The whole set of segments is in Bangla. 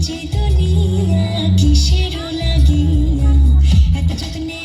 যে দুনিয়া কিসের লাগিয়া? এত যত্নে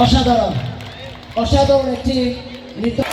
অসাধারণ। অসাধারণ একটি নৃত্য